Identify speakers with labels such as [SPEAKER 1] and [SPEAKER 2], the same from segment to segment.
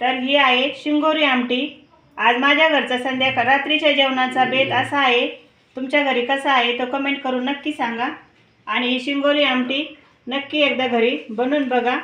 [SPEAKER 1] तर ही आहे शिंगोरी आमटी. आज माझ्या घरचा संध्याकाळ रात्रीच्या जेवणाचा बेत असा आहे. तुमच्या घरी कसा आहे तो कमेंट करून नक्की सांगा. आणि ही शिंगोरी आमटी नक्की एकदा घरी बनवून बघा.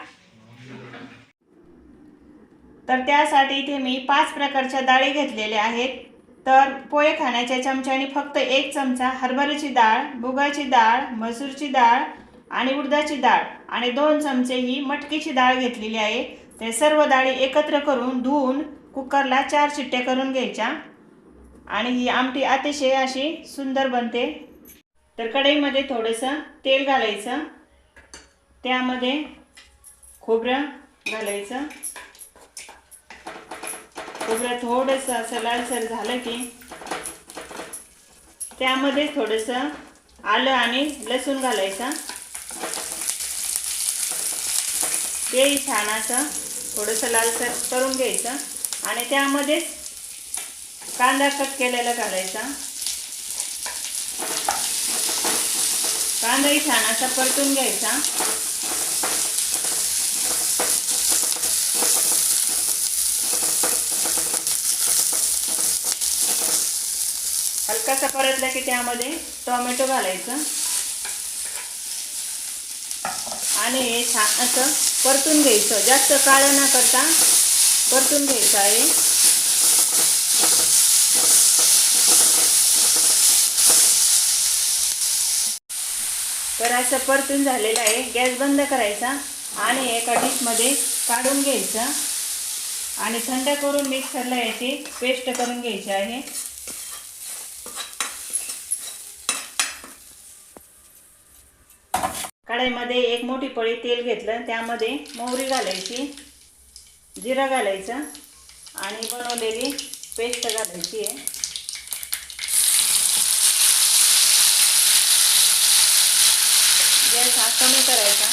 [SPEAKER 1] तर त्यासाठी इथे मी पाच प्रकारच्या डाळी घेतलेल्या आहेत. तर पोहे खाण्याच्या चमच्याने फक्त एक चमचा हरभऱ्याची डाळ मुगाची डाळ मसूरची डाळ आणि उडदाची डाळ आणि दोन चमचे ही मटकीची डाळ घेतलेली आहे. ते सर्व डाळी एकत्र करून धुवून कुकरला चार शिट्ट्या करून घ्यायच्या. आणि ही आमटी अतिशय अशी सुंदर बनते. तर कढईमध्ये थोडंसं तेल घालायचं. त्यामध्ये खोबरं घालायचं. खोबरं थोडंसं असं लालसर झालं की त्यामध्ये थोडंसं आलं आणि लसूण घालायचं. तेही छान असं थोडंसं लालसर करून घ्यायचं आणि त्यामध्येच कांदा कट केलेला घालायचा कांदाही छान असा परतून घ्यायचा. हलकासा परतला की त्यामध्ये टोमॅटो घालायचं. आणि हे छान असं परतून घ्यायचं. जास्त काळं न करता परतून घ्यायचं आहे. तर असं परतून झालेलं आहे. गॅस बंद करायचा आणि एका डिशमध्ये काढून घ्यायचं. आणि थंड करून मिक्सरला याची पेस्ट करून घ्यायची आहे. कढईमध्ये एक मोठी पळी तेल घेतलं त्यामध्ये मोहरी घालायची जिरं घालायचं आणि बनवलेली पेस्ट घालायची आहे. गॅस हा कमी करायचा.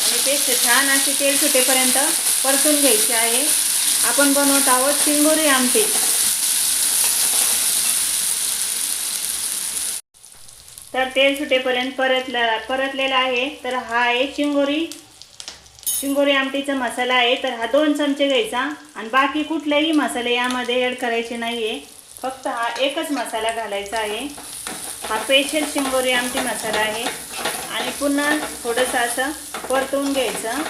[SPEAKER 1] आणि पेस्ट छान अशी तेल सुटेपर्यंत परतून घ्यायची आहे. आपण बनवत आहोत चिंगोरी आमटी. तर तेल सुटेपर्यंत परतला परतलेला आहे. तर हा आहे चिंगोरी चिंगोरी आमटीचा मसाला आहे. तर हा दोन चमचे घ्यायचा. आणि बाकी कुठलेही मसाले यामध्ये ॲड करायचे नाही आहे फक्त हा एकच मसाला घालायचा आहे. हा स्पेशल चिंगोरी आमटी मसाला आहे. आणि पुन्हा थोडंसं असं परतवून घ्यायचं.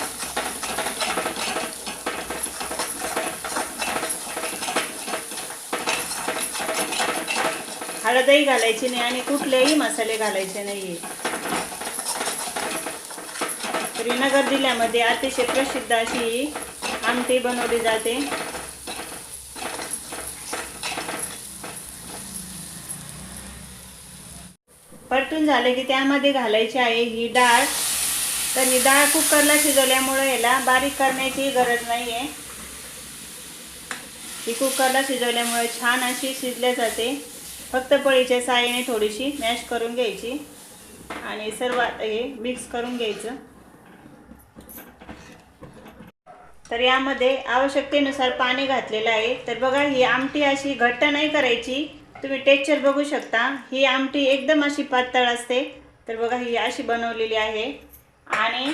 [SPEAKER 1] हळदही घालायची नाही आणि कुठलेही मसाले घालायचे नाही श्रीनगर जिल्ह्यामध्ये अतिशय प्रसिद्ध अशी आमटी बनवली जाते. परतून झाले की त्यामध्ये घालायची आहे ही डाळ. तर ही डाळ कुकरला शिजवल्यामुळे याला बारीक करण्याची गरज नाही आहे ही कुकरला शिजवल्यामुळे छान अशी शिजल्या जाते. फक्त पळीच्या साह्याने थोडीशी मॅश करून घ्यायची. आणि सर्व हे मिक्स करून घ्यायचं. तर यामध्ये आवश्यकतेनुसार पाणी घातलेलं आहे. तर बघा ही आमटी अशी घट्ट नाही करायची. तुम्ही टेक्चर बघू शकता. ही आमटी एकदम अशी पातळ असते. तर बघा ही अशी बनवलेली आहे. आणि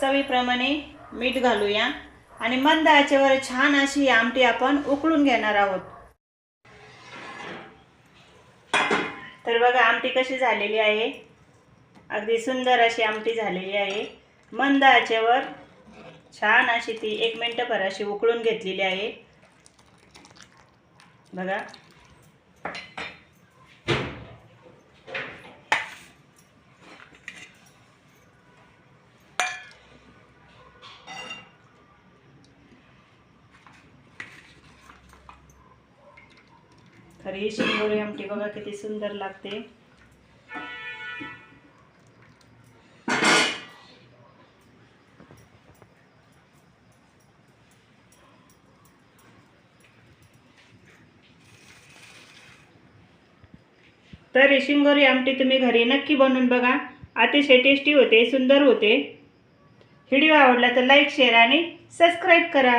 [SPEAKER 1] चवीप्रमाणे मीठ घालूया. आणि मंद आचेवर छान अशी ही आमटी आपण उकळून घेणार आहोत. तर बघा आमटी कशी झालेली आहे? अगदी सुंदर अशी आमटी झालेली आहे. मंद आचेवर छान अशी ती एक मिनटंभर अशी उकळून घेतलेली आहे. बघा. तर ही आमटी बघा किती सुंदर लागते. तर ही शिंगोरी आमटी तुम्ही घरी नक्की बनवून बघा. अतिशय टेस्टी होते सुंदर होते. व्हिडिओ आवडला तर लाईक शेअर आणि सबस्क्राईब करा.